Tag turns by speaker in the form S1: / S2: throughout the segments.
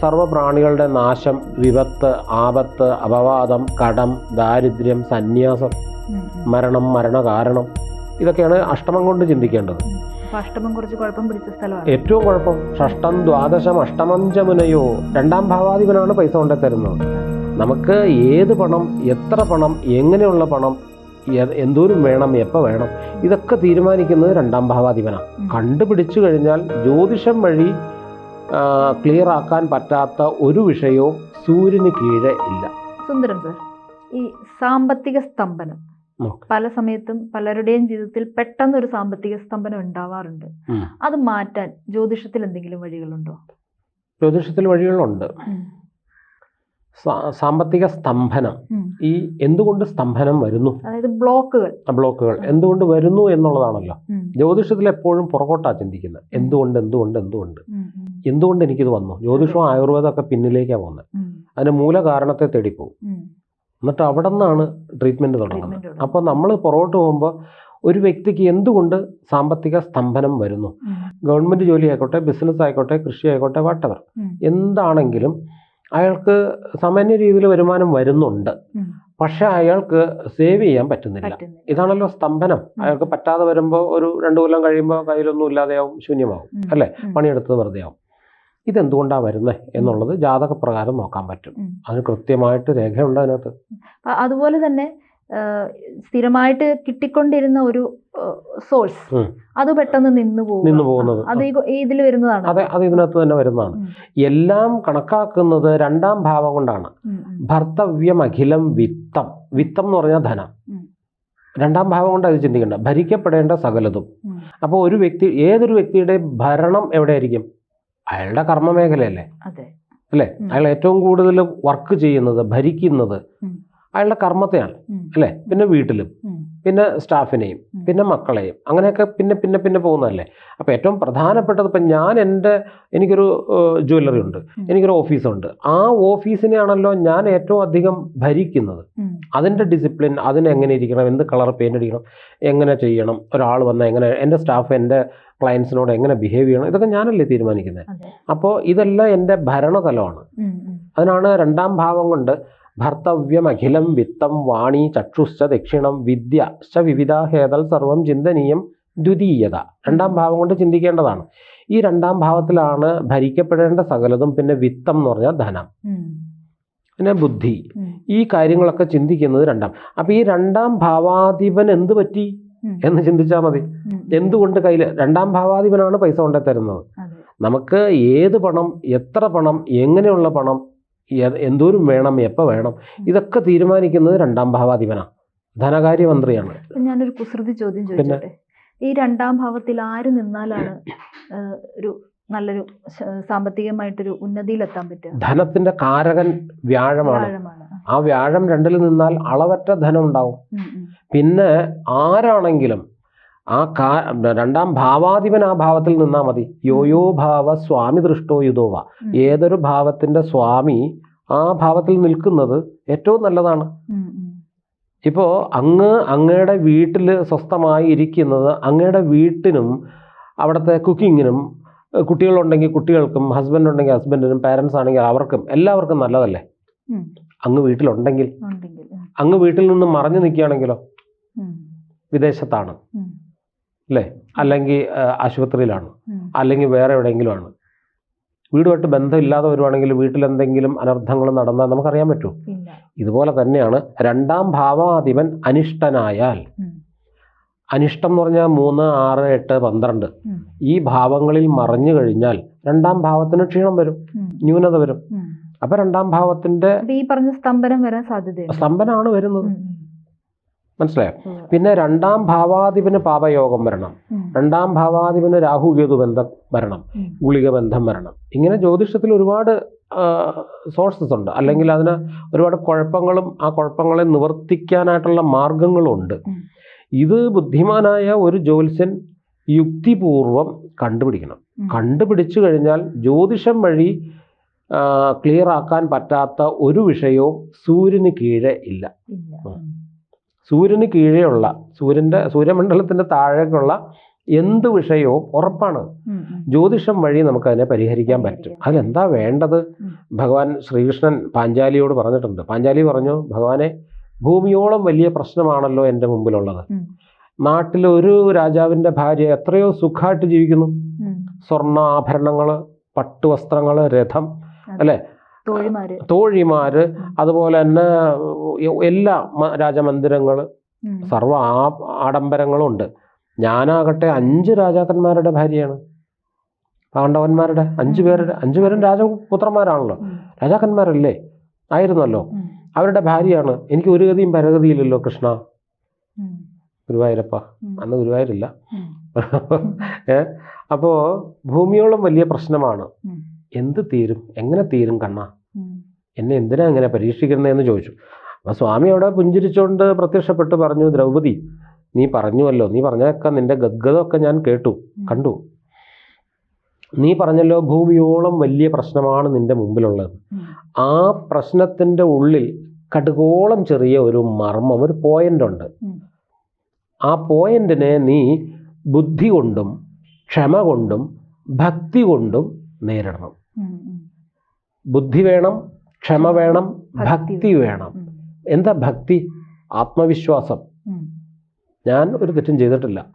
S1: സർവപ്രാണികളുടെ നാശം വിപത്ത് ആപത്ത് അപവാദം കടം ദാരിദ്ര്യം സന്യാസം. മരണം മരണകാരണം ഇതൊക്കെയാണ് അഷ്ടമം കൊണ്ട് ചിന്തിക്കേണ്ടത്.
S2: അപ്പൊ അഷ്ടമം കുറച്ച് കുഴപ്പം പിടിച്ച സ്ഥലമാണ്.
S1: ഏറ്റവും കുഴപ്പം ഷഷ്ടം ദ്വാദശം അഷ്ടമം ചമുനയോ. രണ്ടാം ഭാവാധിപനാണ് പൈസ കൊണ്ടേ തരുന്നത്. നമുക്ക് ഏത് പണം എത്ര പണം എങ്ങനെയുള്ള പണം എന്തോരും വേണം എപ്പോൾ വേണം ഇതൊക്കെ തീരുമാനിക്കുന്നത് രണ്ടാം ഭാവാധിപനാണ്. കണ്ടുപിടിച്ചു കഴിഞ്ഞാൽ ജ്യോതിഷം വഴി ക്ലിയർ ആക്കാൻ പറ്റാത്ത ഒരു വിഷയവും സൂര്യന് കീഴെ ഇല്ല.
S2: സുന്ദരം സർ ഈ സാമ്പത്തിക സ്തംഭനം പല സമയത്തും പലരുടെയും ജീവിതത്തിൽ പെട്ടെന്ന് ഒരു സാമ്പത്തിക സ്തംഭനം ഉണ്ടാവാറുണ്ട്. അത് മാറ്റാൻ ജ്യോതിഷത്തിൽ എന്തെങ്കിലും വഴികളുണ്ടോ?
S1: ജ്യോതിഷത്തിൽ വഴികളുണ്ട്. സാമ്പത്തിക സ്തംഭനം. ഈ എന്തുകൊണ്ട് സ്തംഭനം വരുന്നു?
S2: അതായത് ബ്ലോക്കുകൾ.
S1: ബ്ലോക്കുകൾ. എന്തുകൊണ്ട് വരുന്നു എന്നുള്ളതാണല്ലോ. ജ്യോതിഷത്തിൽ എപ്പോഴും പുറകോട്ടാ ചിന്തിക്കുന്നത്. എന്തുകൊണ്ട് എന്തുകൊണ്ട് എന്തുകൊണ്ട്. എന്തുകൊണ്ട് എനിക്കിത് വന്നു? ജ്യോതിഷവും ആയുർവേദമൊക്കെ പിന്നിലേക്കാണ് പോകുന്നത്.
S2: അതിന്റെ
S1: മൂല കാരണത്തെ തേടിപ്പോകും.
S2: പോകും
S1: എന്നിട്ട് അവിടെ നിന്നാണ് ട്രീറ്റ്മെന്റ് തുടങ്ങുന്നത്.
S2: അപ്പൊ
S1: അപ്പോൾ നമ്മൾ പുറകോട്ട് പോകുമ്പോൾ ഒരു വ്യക്തിക്ക് എന്തുകൊണ്ട് സാമ്പത്തിക സ്തംഭനം വരുന്നു? ഗവൺമെന്റ് ജോലി ആയിക്കോട്ടെ ബിസിനസ് ആയിക്കോട്ടെ കൃഷി ആയിക്കോട്ടെ വാട്ടവർ എന്താണെങ്കിലും അയാൾക്ക് സാമാന്യ രീതിയിൽ വരുമാനം വരുന്നുണ്ട്. പക്ഷെ അയാൾക്ക് സേവ് ചെയ്യാൻ പറ്റുന്നില്ല. ഇതാണല്ലോ സ്തംഭനം. അയാൾക്ക് പറ്റാതെ വരുമ്പോൾ ഒരു രണ്ടു കൊല്ലം കഴിയുമ്പോൾ കയ്യിലൊന്നും ഇല്ലാതെയാവും ശൂന്യമാവും. അല്ലേ? പണിയെടുത്തത് വെറുതെ ആവും ഇതെന്തുകൊണ്ടാണ് വരുന്നത് എന്നുള്ളത് ജാതകപ്രകാരം നോക്കാൻ പറ്റും. അതിന് കൃത്യമായിട്ട് രേഖയുണ്ട് അതിനകത്ത്.
S2: അതുപോലെ തന്നെ സ്ഥിരമായിട്ട് കിട്ടിക്കൊണ്ടിരുന്ന ഒരു സോഴ്സ്. അത് പെട്ടെന്ന് നിന്ന് പോകും
S1: നിന്ന് പോകുന്നത്.
S2: അത് ഇതിൽ വരുന്നതാണ്.
S1: അതെ അത് ഇതിനകത്ത് തന്നെ വരുന്നതാണ്. എല്ലാം കണക്കാക്കുന്നത് രണ്ടാം ഭാവം കൊണ്ടാണ്. ഭർത്തവ്യം അഖിലം വിത്തം. വിത്തം എന്ന് പറഞ്ഞാൽ ധനം. രണ്ടാം ഭാവം കൊണ്ട് അത് ചിന്തിക്കേണ്ട ഭരിക്കപ്പെടേണ്ട സകലതും. അപ്പോൾ ഒരു വ്യക്തി ഏതൊരു വ്യക്തിയുടെ ഭരണം എവിടെയായിരിക്കും? അയാളുടെ കർമ്മ മേഖലയല്ലേ അല്ലേ? അയാൾ ഏറ്റവും കൂടുതൽ വർക്ക് ചെയ്യുന്നത് ഭരിക്കുന്നത് അയാളുടെ കർമ്മത്തെയാണ്. അല്ലേ? പിന്നെ വീട്ടിലും പിന്നെ സ്റ്റാഫിനെയും. പിന്നെ മക്കളെയും അങ്ങനെയൊക്കെ പിന്നെ പിന്നെ പിന്നെ പോകുന്നതല്ലേ? അപ്പോൾ ഏറ്റവും പ്രധാനപ്പെട്ടത് ഇപ്പം ഞാൻ എന്റെ എനിക്കൊരു ജ്വല്ലറി ഉണ്ട്. എനിക്കൊരു ഓഫീസുണ്ട് ആ ഓഫീസിനെയാണല്ലോ ഞാൻ ഏറ്റവും അധികം ഭരിക്കുന്നത്.
S2: അതിന്റെ
S1: അതിന്റെ ഡിസിപ്ലിൻ അതിനെങ്ങനെ ഇരിക്കണം എന്ത് കളർ പെയിന്റ് അടിക്കണം എങ്ങനെ ചെയ്യണം ഒരാൾ വന്നാൽ എങ്ങനെ എന്റെ സ്റ്റാഫ് എന്റെ ക്ലയൻസിനോട് എങ്ങനെ ബിഹേവ് ചെയ്യണം? ഇതൊക്കെ ഞാനല്ലേ തീരുമാനിക്കുന്നത് അപ്പോൾ ഇതെല്ലാം എന്റെ ഭരണതലമാണ്. അതിനാണ് രണ്ടാം ഭാവം കൊണ്ട് ഭർത്തവ്യം അഖിലം വിത്തം വാണി ചക്ഷുശ്ച ദക്ഷിണം വിദ്യ ശ വിവിധ ഹേതൽ സർവം ചിന്തനീയം ദ്വിതീയത രണ്ടാം ഭാവം കൊണ്ട് ചിന്തിക്കേണ്ടതാണ്. ഈ രണ്ടാം ഭാവത്തിലാണ് ഭരിക്കപ്പെടേണ്ട സകലതും പിന്നെ വിത്തം എന്ന് പറഞ്ഞാൽ ധനം. പിന്നെ ബുദ്ധി. ഈ കാര്യങ്ങളൊക്കെ ചിന്തിക്കുന്നത് രണ്ടാം. അപ്പോൾ ഈ രണ്ടാം ഭാവാധിപൻ എന്ത് പറ്റി? എന്ന് ചിന്തിച്ചാൽ മതി. എന്തുകൊണ്ട് കയ്യിൽ രണ്ടാം ഭാവാധിപനാണ് പൈസ കൊണ്ടേ തരുന്നത്? നമുക്ക് ഏത് പണം എത്ര പണം എങ്ങനെയുള്ള പണം എന്തോരും വേണം എപ്പോൾ വേണം ഇതൊക്കെ തീരുമാനിക്കുന്നത് രണ്ടാം ഭാവാധിപനാണ് ധനകാര്യമന്ത്രിയാണ്.
S2: ഞാനൊരു കുസൃതി ചോദ്യം ചോദിച്ചോട്ടെ? ഈ രണ്ടാം ഭാവത്തിൽ ആര് നിന്നാലാണ് ഒരു നല്ലൊരു സാമ്പത്തികമായിട്ടൊരു ഉന്നതിയിലെത്താൻ പറ്റുക?
S1: ധനത്തിന്റെ കാരകൻ വ്യാഴമാണ്. ആ വ്യാഴം രണ്ടിൽ നിന്നാൽ അളവറ്റ ധനം ഉണ്ടാവും. പിന്നെ ആരാണെങ്കിലും ആ കാ രണ്ടാം ഭാവാധിപൻ ആ ഭാവത്തിൽ നിന്നാൽ മതി. യോയോ ഭാവ സ്വാമി ദൃഷ്ടോ യുധോവ ഏതൊരു ഭാവത്തിന്റെ സ്വാമി ആ ഭാവത്തിൽ നിൽക്കുന്നത് ഏറ്റവും നല്ലതാണ്. ഇപ്പോൾ അങ്ങ് അങ്ങയുടെ വീട്ടിൽ സ്വസ്ഥമായി ഇരിക്കുന്നത് അങ്ങയുടെ വീട്ടിനും അവിടുത്തെ കുക്കിങ്ങിനും കുട്ടികളുണ്ടെങ്കിൽ കുട്ടികൾക്കും ഹസ്ബൻഡ് ഉണ്ടെങ്കിൽ ഹസ്ബൻഡിനും പാരൻസ് ആണെങ്കിൽ അവർക്കും എല്ലാവർക്കും നല്ലതല്ലേ? അങ്ങ് വീട്ടിലുണ്ടെങ്കിൽ. അങ്ങ് വീട്ടിൽ നിന്ന് മറഞ്ഞു നിൽക്കുകയാണെങ്കിലോ? വിദേശത്താണ്. അല്ലേ അല്ലെങ്കിൽ ആശുപത്രിയിലാണ്. അല്ലെങ്കിൽ വേറെ എവിടെയെങ്കിലും ആണ് വീടുമായിട്ട് ബന്ധമില്ലാതെ വരുവാണെങ്കിൽ വീട്ടിൽ എന്തെങ്കിലും അനർത്ഥങ്ങൾ നടന്നാൽ നമുക്കറിയാൻ
S2: പറ്റൂ.
S1: ഇതുപോലെ തന്നെയാണ് രണ്ടാം ഭാവാധിപൻ അനിഷ്ടനായാൽ. അനിഷ്ടം എന്ന് പറഞ്ഞാൽ മൂന്ന് ആറ് എട്ട് പന്ത്രണ്ട്. ഈ ഭാവങ്ങളിൽ മറഞ്ഞു കഴിഞ്ഞാൽ രണ്ടാം ഭാവത്തിന് ക്ഷീണം വരും. ന്യൂനത വരും. അപ്പൊ രണ്ടാം ഭാവത്തിന്റെ
S2: ഈ പറഞ്ഞ സ്തംഭനം വരാൻ സാധ്യതയുണ്ട്.
S1: സ്തംഭനാണ് വരുന്നത്. മനസ്സിലായോ? പിന്നെ രണ്ടാം ഭാവാധിപന് പാപയോഗം വരണം. രണ്ടാം ഭാവാധിപന് രാഹുകേതു ബന്ധം വരണം. ഗുളിക ബന്ധം വരണം. ഇങ്ങനെ ജ്യോതിഷത്തിൽ ഒരുപാട് സോഴ്സസ് ഉണ്ട്. അല്ലെങ്കിൽ അതിന് ഒരുപാട് കുഴപ്പങ്ങളും ആ കുഴപ്പങ്ങളെ നിവർത്തിക്കാനായിട്ടുള്ള മാർഗങ്ങളും ഉണ്ട്. ഇത് ബുദ്ധിമാനായ ഒരു ജ്യോത്സ്യൻ യുക്തിപൂർവം കണ്ടുപിടിക്കണം. കണ്ടുപിടിച്ചു കഴിഞ്ഞാൽ ജ്യോതിഷം വഴി ക്ലിയർ ആക്കാൻ പറ്റാത്ത ഒരു വിഷയവും സൂര്യന് കീഴേ ഇല്ല. സൂര്യന് കീഴെയുള്ള സൂര്യന്റെ സൂര്യമണ്ഡലത്തിന്റെ താഴേക്കുള്ള എന്ത് വിഷയവും ഉറപ്പാണ്. ജ്യോതിഷം വഴി നമുക്കതിനെ പരിഹരിക്കാൻ പറ്റും. അതിലെന്താ വേണ്ടത്. ഭഗവാൻ ശ്രീകൃഷ്ണൻ പാഞ്ചാലിയോട് പറഞ്ഞിട്ടുണ്ട്. പാഞ്ചാലി പറഞ്ഞു ഭഗവാനെ ഭൂമിയോളം വലിയ പ്രശ്നമാണല്ലോ എന്റെ മുമ്പിലുള്ളത്. നാട്ടിൽ ഒരു രാജാവിന്റെ ഭാര്യ എത്രയോ സുഖമായിട്ട് ജീവിക്കുന്നു.
S2: സ്വർണാഭരണങ്ങൾ
S1: സ്വർണ ആഭരണങ്ങൾ പട്ടുവസ്ത്രങ്ങൾ രഥം അല്ലേ?
S2: തോഴിമാര്.
S1: അതുപോലെ തന്നെ എല്ലാ രാജമന്ദിരങ്ങൾ സർവ ആ ആഡംബരങ്ങളും ഉണ്ട് ഞാനാകട്ടെ അഞ്ച് രാജാക്കന്മാരുടെ ഭാര്യയാണ്. പാണ്ഡവന്മാരുടെ അഞ്ചു പേരുടെ അഞ്ചു പേരും രാജപുത്രന്മാരാണല്ലോ. രാജാക്കന്മാരല്ലേ? ആയിരുന്നല്ലോ. അവരുടെ ഭാര്യയാണ്. എനിക്ക് ഒരു ഗതിയും പരഗതിയില്ലല്ലോ കൃഷ്ണ. ഗുരുവായൂരപ്പ. അന്ന് ഗുരുവായൂരില്ല. ഏ? അപ്പോൾ ഭൂമിയോളം വലിയ പ്രശ്നമാണ്. എന്ത് തീരും? എങ്ങനെ തീരും കണ്ണ. എന്നെ എന്തിനാ ഇങ്ങനെ പരീക്ഷിക്കുന്നതെന്ന് ചോദിച്ചു. അപ്പോൾ സ്വാമി അവിടെ പുഞ്ചിരിച്ചുകൊണ്ട് പ്രത്യക്ഷപ്പെട്ട് പറഞ്ഞു ദ്രൗപദി നീ പറഞ്ഞുവല്ലോ നീ പറഞ്ഞൊക്കെ നിന്റെ ഗദ്ഗതമൊക്കെ ഞാൻ കേട്ടു. കണ്ടു. നീ പറഞ്ഞല്ലോ ഭൂമിയോളം വലിയ പ്രശ്നമാണ് നിന്റെ മുമ്പിലുള്ളത്. ആ പ്രശ്നത്തിന്റെ ഉള്ളിൽ കടുകോളം ചെറിയ ഒരു മർമ്മം ഒരു പോയിന്റ് ഉണ്ട്. ആ പോയിന്റിനെ നീ ബുദ്ധി കൊണ്ടും ക്ഷമ കൊണ്ടും ഭക്തി കൊണ്ടും നേരിടണം. ബുദ്ധി വേണം ക്ഷമ വേണം
S2: ഭക്തി
S1: വേണം. എന്താ ഭക്തി? ആത്മവിശ്വാസം. ഞാൻ ഒരു തെറ്റും ചെയ്തിട്ടില്ല.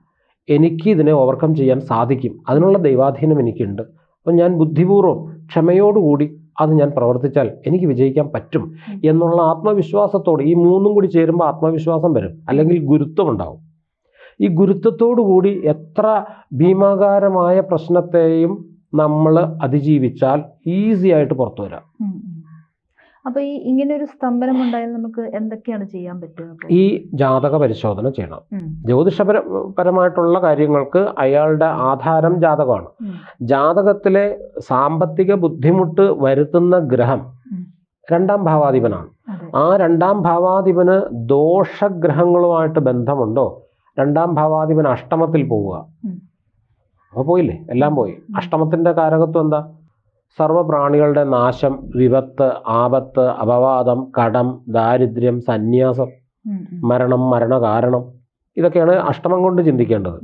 S1: എനിക്ക് ഇതിനെ ഓവർകം ചെയ്യാൻ സാധിക്കും. അതിനുള്ള ദൈവാധീനം എനിക്കുണ്ട്. അപ്പം ഞാൻ ബുദ്ധിപൂർവം ക്ഷമയോടുകൂടി അത് ഞാൻ പ്രവർത്തിച്ചാൽ എനിക്ക് വിജയിക്കാൻ പറ്റും എന്നുള്ള ആത്മവിശ്വാസത്തോട് ഈ മൂന്നും കൂടി ചേരുമ്പോൾ ആത്മവിശ്വാസം വരും. അല്ലെങ്കിൽ ഗുരുത്വം ഉണ്ടാവും ഈ ഗുരുത്വത്തോടു കൂടി എത്ര ഭീമാകാരമായ പ്രശ്നത്തെയും നമ്മൾ അതിജീവിച്ചാൽ ഈസി ആയിട്ട് പുറത്തു വരാം.
S2: അപ്പൊ ഈ ഇങ്ങനെ ഒരു സ്തംഭനം ഉണ്ടായാൽ നമുക്ക് എന്തൊക്കെയാണ് ചെയ്യാൻ പറ്റുക?
S1: ഈ ജാതക പരിശോധന ചെയ്യണം.
S2: ജ്യോതിഷപരമായിട്ടുള്ള
S1: ജ്യോതിഷപര പരമായിട്ടുള്ള കാര്യങ്ങൾക്ക് അയാളുടെ ആധാരം ജാതകമാണ്. ജാതകത്തിലെ സാമ്പത്തിക ബുദ്ധിമുട്ട് വരുത്തുന്ന ഗ്രഹം രണ്ടാം ഭാവാധിപനാണ്. ആ രണ്ടാം ഭാവാധിപന് ദോഷഗ്രഹങ്ങളുമായിട്ട് ബന്ധമുണ്ടോ? രണ്ടാം ഭാവാധിപൻ അഷ്ടമത്തിൽ പോവുക. അപ്പോൾ പോയില്ലേ എല്ലാം പോയി അഷ്ടമത്തിന്റെ കാരകത്വം എന്താ സർവപ്രാണികളുടെ നാശം വിപത്ത് ആപത്ത് അപവാദം കടം ദാരിദ്ര്യം സന്യാസം. മരണം മരണകാരണം ഇതൊക്കെയാണ് അഷ്ടമം കൊണ്ട് ചിന്തിക്കേണ്ടത്.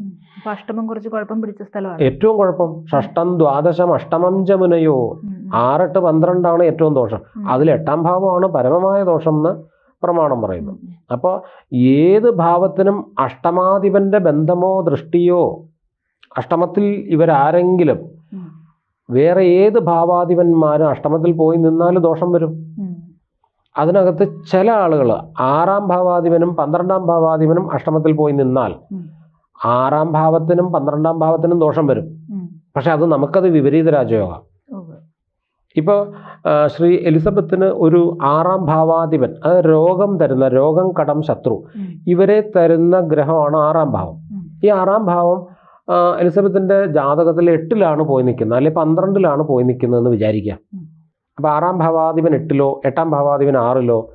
S2: അഷ്ടമം കുറച്ച് കുഴപ്പം പിടിച്ച സ്ഥലമാണ്
S1: ഏറ്റവും കുഴപ്പം ഷഷ്ടം ദ്വാദശം അഷ്ടമം
S2: ചമുനയോ.
S1: ആറെട്ട് പന്ത്രണ്ടാണ് ഏറ്റവും ദോഷം. അതിൽ എട്ടാം ഭാവമാണ് പരമമായ ദോഷം എന്ന് പ്രമാണം പറയുന്നു. അപ്പോൾ ഏത് ഭാവത്തിനും അഷ്ടമാധിപന്റെ ബന്ധമോ ദൃഷ്ടിയോ അഷ്ടമത്തിൽ ഇവരാരെങ്കിലും. വേറെ ഏത് ഭാവാധിപന്മാരും അഷ്ടമത്തിൽ പോയി നിന്നാൽ ദോഷം വരും. അതിനകത്ത് ചില ആളുകൾ ആറാം ഭാവാധിപനും പന്ത്രണ്ടാം ഭാവാധിപനും അഷ്ടമത്തിൽ പോയി നിന്നാൽ ആറാം ഭാവത്തിനും പന്ത്രണ്ടാം ഭാവത്തിനും ദോഷം വരും. പക്ഷെ അത് നമുക്കത് വിപരീത രാജയോഗ. ഇപ്പോൾ ശ്രീ എലിസബത്തിന് ഒരു ആറാം ഭാവാധിപൻ അത് രോഗം തരുന്ന രോഗം കടം ശത്രു ഇവരെ തരുന്ന ഗ്രഹമാണ് ആറാം ഭാവം ഈ ആറാം ഭാവം എലിസബത്തിന്റെ ജാതകത്തിൽ എട്ടിലാണ് പോയി നിൽക്കുന്നത്. അല്ലെങ്കിൽ പന്ത്രണ്ടിലാണ് പോയി നിൽക്കുന്നതെന്ന് വിചാരിക്കുക. അപ്പോൾ ആറാം ഭാവാധിപൻ എട്ടിലോ എട്ടാം ഭാവാധിപൻ ആറിലോ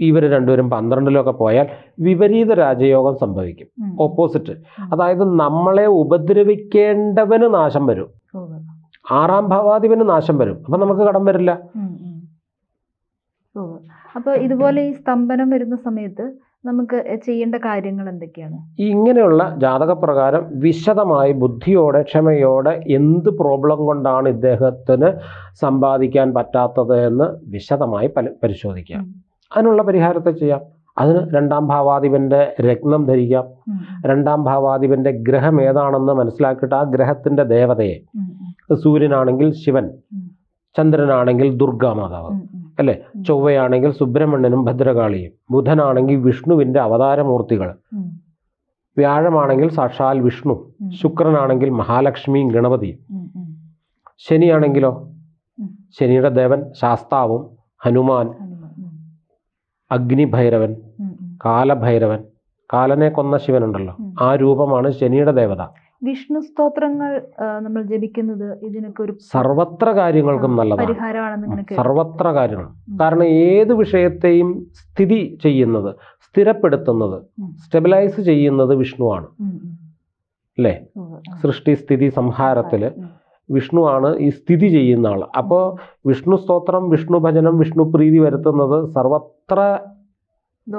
S1: ഇവർ രണ്ടുപേരും പന്ത്രണ്ടിലോ ഒക്കെ പോയാൽ വിപരീത രാജയോഗം സംഭവിക്കും. ഓപ്പോസിറ്റ് അതായത് നമ്മളെ ഉപദ്രവിക്കേണ്ടവന് നാശം വരും. ആറാം ഭാവാധിപന് നാശം വരും. അപ്പം നമുക്ക് കടം വരില്ല.
S2: ഉം. ഉം. അപ്പൊ ഇതുപോലെ ഈ സ്തംഭനം വരുന്ന സമയത്ത് നമുക്ക് ചെയ്യേണ്ട കാര്യങ്ങൾ എന്തൊക്കെയാണ്?
S1: ഇങ്ങനെയുള്ള ജാതകപ്രകാരം വിശദമായി ബുദ്ധിയോടെ ക്ഷമയോടെ എന്ത് പ്രോബ്ലം കൊണ്ടാണ് ഇദ്ദേഹത്തിന് സമ്പാദിക്കാൻ പറ്റാത്തത് എന്ന് വിശദമായി പരിശോധിക്കാം. അതിനുള്ള പരിഹാരത്തെ ചെയ്യാം. അതിന് രണ്ടാം ഭാവാധിപന്റെ രത്നം ധരിക്കാം. രണ്ടാം ഭാവാധിപന്റെ ഗ്രഹം ഏതാണെന്ന് മനസ്സിലാക്കിയിട്ട് ആ ഗ്രഹത്തിന്റെ ദേവതയെ. സൂര്യനാണെങ്കിൽ ശിവൻ ചന്ദ്രനാണെങ്കിൽ ദുർഗാമാതാവ്. അല്ലേ ചൊവ്വയാണെങ്കിൽ സുബ്രഹ്മണ്യനും ഭദ്രകാളിയും ബുധനാണെങ്കിൽ വിഷ്ണുവിന്റെ അവതാരമൂർത്തികൾ. വ്യാഴമാണെങ്കിൽ സാക്ഷാൽ വിഷ്ണു. ശുക്രനാണെങ്കിൽ മഹാലക്ഷ്മിയും ഗണപതിയും. ശനിയാണെങ്കിലോ. ശനിയുടെ ദേവൻ ശാസ്താവും ഹനുമാൻ. അഗ്നിഭൈരവൻ. കാലഭൈരവൻ കാലനെ കൊന്ന ശിവനുണ്ടല്ലോ ആ രൂപമാണ് ശനിയുടെ ദേവത
S2: വിഷ്ണു സ്തോത്രങ്ങൾ നമ്മൾ ജപിക്കുന്നത് ഇതിനൊക്കെ ഒരു
S1: സർവത്ര കാര്യങ്ങൾക്കും
S2: നല്ല
S1: സർവത്ര കാര്യങ്ങൾ. കാരണം ഏത് വിഷയത്തെയും സ്ഥിതി ചെയ്യുന്നത് സ്ഥിരപ്പെടുത്തുന്നത് സ്റ്റെബിലൈസ് ചെയ്യുന്നത് വിഷ്ണുവാണ്. അല്ലേ? സൃഷ്ടി സ്ഥിതി സംഹാരത്തിൽ. വിഷ്ണുവാണ് ഈ സ്ഥിതി ചെയ്യുന്ന ആൾ അപ്പോൾ വിഷ്ണു സ്തോത്രം വിഷ്ണു ഭജനം വിഷ്ണു പ്രീതി വരുത്തുന്നത് സർവത്ര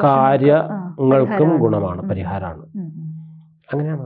S1: കാര്യങ്ങൾക്കും ഗുണമാണ് പരിഹാരമാണ്. അങ്ങനെയാണ്.